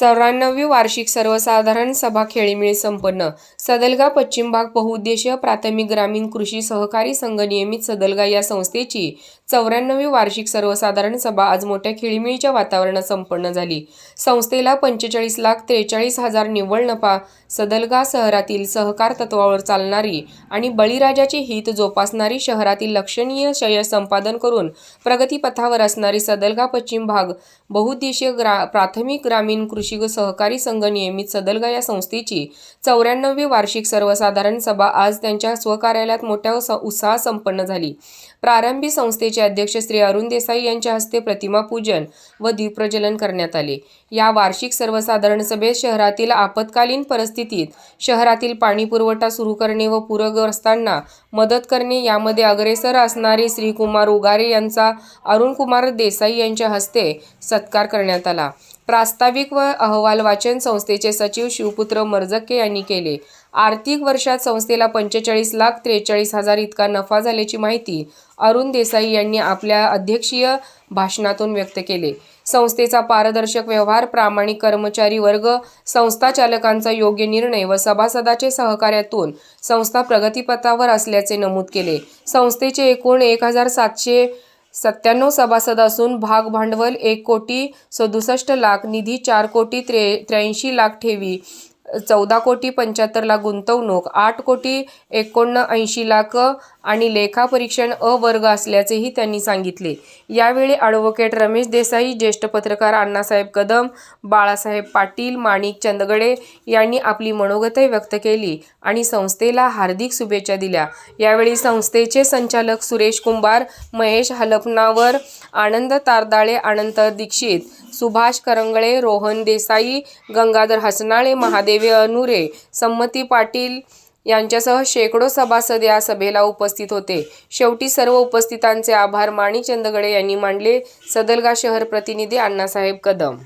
चौऱ्याण्णवी वार्षिक सर्वसाधारण सभा खेळीमेळी संपन्न. सदलगा पश्चिम भाग बहुउद्देशीय प्राथमिक ग्रामीण कृषी सहकारी संघ नियमित सदलगा या संस्थेची चौऱ्याण्णवी वार्षिक सर्वसाधारण सभा आज मोठ्या खेळीमेळीच्या वातावरणात संपन्न झाली. संस्थेला पंचेचाळीस लाख त्रेचाळीस हजार निव्वळ नफा सदलगा शहरातील सहकार तत्वावर चालणारी आणि बळीराजाचे हित जोपासणारी शहरातील लक्षणीय शय संपादन करून प्रगतीपथावर असणारी सदलगा पश्चिम भाग बहुउद्देशीय ग्रा प्राथमिक ग्रामीण कृषी सहकारी संघ नियमित सदलगा या संस्थेची चौऱ्याण्णवी वार्षिक सर्वसाधारण सभा आज त्यांच्या स्वकार्यालयात मोठ्या उत्साह उत्साहात संपन्न झाली. प्रारंभी संस्थेचे अध्यक्ष श्री अरुण देसाई यांच्या हस्ते प्रतिमा पूजन व दीपप्रज्वलन करण्यात आले. या वार्षिक सर्वसाधारण सभेत शहरातील आपत्कालीन परिस्थितीत शहरातील पाणी पुरवठा सुरू करणे व पूरग्रस्तांना मदत करणे. यामध्ये अग्रेसर असणारे श्रीकुमार उगारे यांचा अरुणकुमार देसाई यांच्या हस्ते सत्कार करण्यात आला. प्रास्ताविक व अहवाल वाचन संस्थेचे सचिव शिवपुत्र मर्जके यांनी केले. आर्थिक वर्षात संस्थेला पंचेचाळीस लाख त्रेचाळीस हजार इतका नफा झाल्याची माहिती अरुण देसाई यांनी आपल्या अध्यक्षीय भाषणातून व्यक्त केले. संस्थेचा पारदर्शक व्यवहार प्रामाणिक कर्मचारी वर्ग संस्था चालकांचा योग्य निर्णय व सभासदाचे सहकार्यातून संस्था प्रगतीपथावर असल्याचे नमूद केले. संस्थेचे एकूण एक हजार सातशे सत्त्याण्णव सभासद असून भाग भांडवल एक कोटी सदुसष्ट लाख निधी चार कोटी त्रे त्र्याऐंशी लाख ठेवी. चौदा कोटी पंच्याहत्तर लाख गुंतवणूक आठ कोटी एकोणऐंशी लाख आणि लेखापरीक्षण अ वर्ग असल्याचेही त्यांनी सांगितले. यावेळी ॲडव्होकेट रमेश देसाई ज्येष्ठ पत्रकार अण्णासाहेब कदम बाळासाहेब पाटील माणिक चंदगडे यांनी आपली मनोगते व्यक्त केली आणि संस्थेला हार्दिक शुभेच्छा दिल्या. यावेळी संस्थेचे संचालक सुरेश कुंभार महेश हलपनावर आनंद तारदाळे अनंत दीक्षित सुभाष करंगळे रोहन देसाई गंगाधर हसनाळे महादेवी अनुरे संमती पाटील यांच्यासह शेकडो सभासद या सभेला उपस्थित होते. शेवटी सर्व उपस्थितांचे आभार माणी चंदगडे यांनी मांडले. सदलगा शहर प्रतिनिधी अण्णासाहेब कदम.